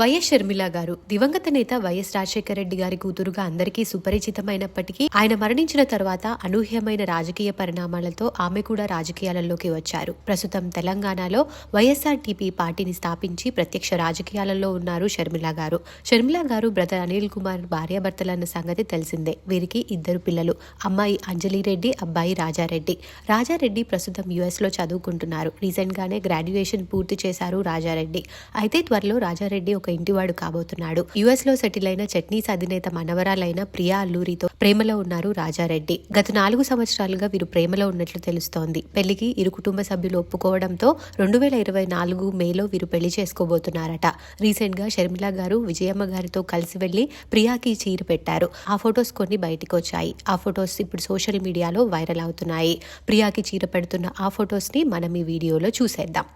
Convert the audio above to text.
YS Sharmila గారు దివంగత నేత వైఎస్ రాజశేఖర రెడ్డి గారి కూతురుగా అందరికీ సుపరిచితమైనప్పటికీ ఆయన మరణించిన తర్వాత అనూహ్యమైన రాజకీయ పరిణామాలతో ఆమె కూడా రాజకీయాలలోకి వచ్చారు. ప్రస్తుతం తెలంగాణలో వైఎస్ఆర్ టీపీ పార్టీని స్థాపించి ప్రత్యక్ష రాజకీయాలలో ఉన్నారు షర్మిల గారు. షర్మిల గారు బ్రదర్ అనిల్ కుమార్ భార్యాభర్తలన్న సంగతి తెలిసిందే. వీరికి ఇద్దరు పిల్లలు అమ్మాయి అంజలి రెడ్డి అబ్బాయి రాజారెడ్డి రాజారెడ్డి ప్రస్తుతం యుఎస్లో చదువుకుంటున్నారు. రీసెంట్ గానే గ్రాడ్యుయేషన్ పూర్తి చేశారు రాజారెడ్డి అయితే త్వరలో రాజారెడ్డి ఒక ఇంటివాడు కాబోతున్నాడు. యుఎస్లో సెటిల్ అయిన చట్నీస్ అధినేత మనవరాలైన ప్రియా అల్లూరితో ప్రేమలో ఉన్నారు రాజారెడ్డి. గత నాలుగు సంవత్సరాలుగా వీరు ప్రేమలో ఉన్నట్లు తెలుస్తోంది. పెళ్ళికి ఇరు కుటుంబ సభ్యులు ఒప్పుకోవడంతో రెండు వేల ఇరవై నాలుగు మేలో వీరు పెళ్ళి చేసుకోబోతున్నారట. రీసెంట్గా షర్మిల గారు విజయమ్మ గారితో కలిసి వెళ్ళి ప్రియాకి చీర పెట్టారు. ఆ ఫొటోస్ కొన్ని బయటకు వచ్చాయి ఆ ఫొటోస్ ఇప్పుడు సోషల్ మీడియాలో వైరల్ అవుతున్నాయి. ప్రియాకి చీర పెడుతున్న ఆ ఫొటోస్ని మనం ఈ వీడియోలో చూసేద్దాం.